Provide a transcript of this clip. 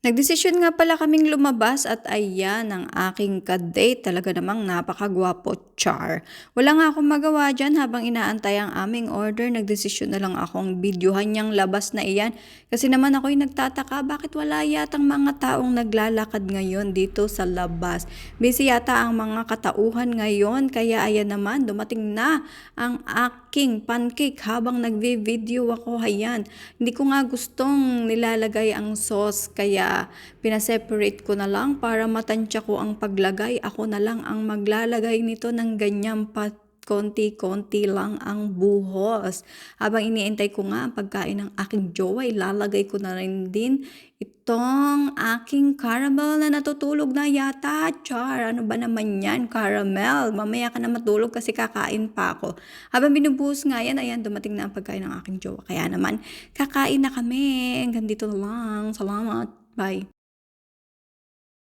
Nagdesisyon nga pala kaming lumabas at ayan ang aking kadate. Talaga namang napakagwapo, char. Wala nga akong magawa dyan habang inaantay ang aming order. Nagdesisyon na lang akong videohan niyang labas na iyan. Kasi naman ako'y nagtataka bakit wala yatang mga taong naglalakad ngayon dito sa labas. Busy yata ang mga katauhan ngayon. Kaya ayan naman, dumating na ang aking pancake habang nagvi-video ako. Ayan, hindi ko nga gustong nilalagay ang sauce. Kaya pinaseparate ko na lang para matansya ko ang paglagay. Ako na lang ang maglalagay nito ng ganyang pat konti-konti lang ang buhos. Habang iniintay ko nga ang pagkain ng aking jowa, ilalagay ko na rin din itong aking caramel na natutulog na yata. Char, ano ba naman yan? Caramel. Mamaya ka na matulog kasi kakain pa ako. Habang binubuhos nga yan, ayan, dumating na ang pagkain ng aking jowa. Kaya naman, kakain na kami. Hanggang dito lang. Salamat. Bye.